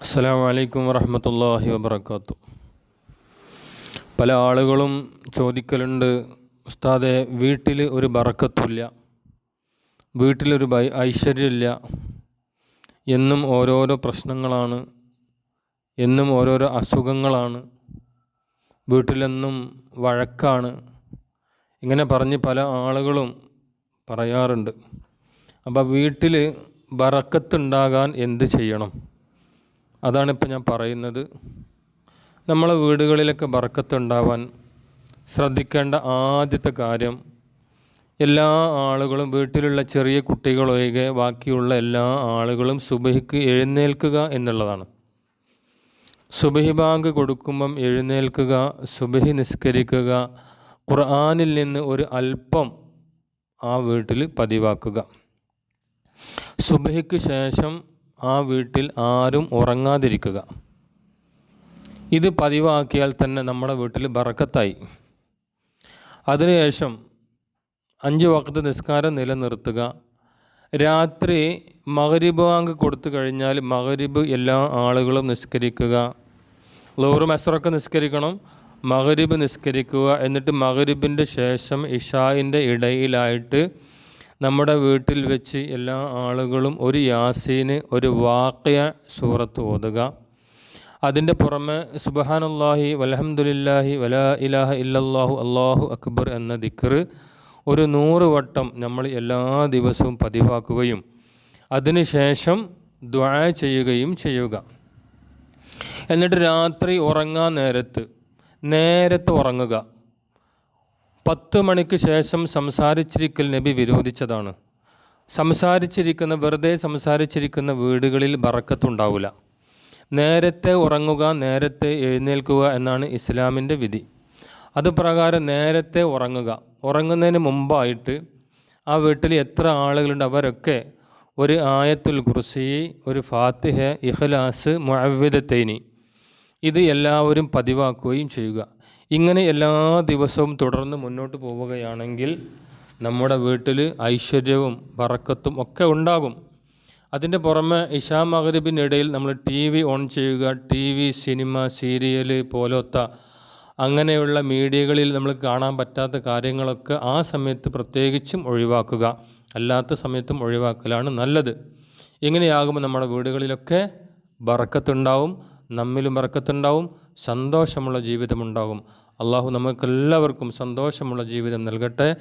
അസ്സാം വലൈക്കും വറഹമത്തല്ലാഹി വബർക്കാത്തു പല ആളുകളും ചോദിക്കലുണ്ട് ഉസ്താദെ വീട്ടിൽ ഒരു ബറക്കത്തുമില്ല വീട്ടിലൊരു ബൈ ഐശ്വര്യമില്ല എന്നും ഓരോരോ പ്രശ്നങ്ങളാണ് എന്നും ഓരോരോ അസുഖങ്ങളാണ് വീട്ടിലെന്നും വഴക്കാണ് ഇങ്ങനെ പറഞ്ഞ് പല ആളുകളും പറയാറുണ്ട്. അപ്പോൾ വീട്ടിൽ ബറക്കത്തുണ്ടാകാൻ എന്ത് ചെയ്യണം? അതാണിപ്പോൾ ഞാൻ പറയുന്നത്. നമ്മളെ വീടുകളിലൊക്കെ ബർക്കത്തുണ്ടാവാൻ ശ്രദ്ധിക്കേണ്ട ആദ്യത്തെ കാര്യം എല്ലാ ആളുകളും വീട്ടിലുള്ള ചെറിയ കുട്ടികളൊഴികെ ബാക്കിയുള്ള എല്ലാ ആളുകളും സുബഹിക്ക് എഴുന്നേൽക്കുക എന്നുള്ളതാണ്. സുബഹി ബാങ്ക് കൊടുക്കുമ്പം എഴുന്നേൽക്കുക സുബഹി നിസ്കരിക്കുക ഖുർആാനിൽ നിന്ന് ഒരു അല്പം ആ വീട്ടിൽ പതിവാക്കുക. സുബഹിക്ക് ശേഷം ആ വീട്ടിൽ ആരും ഉറങ്ങാതിരിക്കുക. ഇത് പതിവാക്കിയാൽ തന്നെ നമ്മുടെ വീട്ടിൽ ബറക്കത്തായി. അതിനുശേഷം അഞ്ച് വക്കത്ത് നിസ്കാരം നിലനിർത്തുക. രാത്രി മകരിബ് വാങ്ക് കൊടുത്തു കഴിഞ്ഞാൽ മകരിബ് എല്ലാ ആളുകളും നിസ്കരിക്കുക. ലോറ് മെസറൊക്കെ നിസ്കരിക്കണം. മകരിബ് നിസ്കരിക്കുക. എന്നിട്ട് മകരിബിന്റെ ശേഷം ഇഷായിന്റെ ഇടയിലായിട്ട് നമ്മുടെ വീട്ടിൽ വെച്ച് എല്ലാ ആളുകളും ഒരു യാസീന് ഒരു വാക്യ സൂറത്ത് ഓതുക. അതിന്റെ പുറമെ സുബഹാനല്ലാഹി വലഹമുല്ലാഹി വലാ ഇലാഹ ഇല്ലല്ലാഹു അള്ളാഹു അക്ബർ എന്ന ദിക്കർ ഒരു നൂറ് വട്ടം നമ്മൾ എല്ലാ ദിവസവും പതിവാക്കുകയും അതിനുശേഷം ദ്വാ ചെയ്യുകയും ചെയ്യുക. എന്നിട്ട് രാത്രി ഉറങ്ങാൻ നേരത്ത് നേരത്തെ ഉറങ്ങുക. പത്ത് മണിക്ക് ശേഷം സംസാരിച്ചിരിക്കൽ നബി വിരോധിച്ചതാണ്. സംസാരിച്ചിരിക്കുന്ന വെറുതെ സംസാരിച്ചിരിക്കുന്ന വീടുകളിൽ ബറക്കത്തുണ്ടാവില്ല നേരത്തെ ഉറങ്ങുക നേരത്തെ എഴുന്നേൽക്കുക എന്നാണ് ഇസ്ലാമിന്റെ വിധി. അതുപ്രകാരം നേരത്തെ ഉറങ്ങുക. ഉറങ്ങുന്നതിന് മുമ്പായിട്ട് ആ വീട്ടിൽ എത്ര ആളുകളുണ്ട് അവരൊക്കെ ഒരു ആയത്തുൽ കുർസി ഒരു ഫാത്തിഹ ഇഖ്ലാസ് മുഅവ്വിദത്തൈനി ഇത് എല്ലാവരും പതിവാക്കുകയും ചെയ്യുക. ഇങ്ങനെ എല്ലാ ദിവസവും തുടർന്ന് മുന്നോട്ട് പോവുകയാണെങ്കിൽ നമ്മുടെ വീട്ടിൽ ഐശ്വര്യവും വറക്കത്തും ഒക്കെ ഉണ്ടാകും. അതിന്റെ പുറമെ ഇഷാ മഹരബിനിടയിൽ നമ്മൾ ടി വി ഓൺ ചെയ്യുക ടി വി സിനിമ സീരിയൽ പോലത്ത അങ്ങനെയുള്ള മീഡിയകളിൽ നമ്മൾ കാണാൻ പറ്റാത്ത കാര്യങ്ങളൊക്കെ ആ സമയത്ത് പ്രത്യേകിച്ചും ഒഴിവാക്കുക. അല്ലാത്ത സമയത്തും ഒഴിവാക്കലാണ് നല്ലത്. ഇങ്ങനെയാകുമ്പോൾ നമ്മുടെ വീടുകളിലൊക്കെ ബറക്കത്തുണ്ടാവും നമ്മിലും ബറക്കത്തുണ്ടാവും സന്തോഷമുള്ള ജീവിതമുണ്ടാകും. അള്ളാഹു നമുക്കെല്ലാവർക്കും സന്തോഷമുള്ള ജീവിതം നൽകട്ടെ.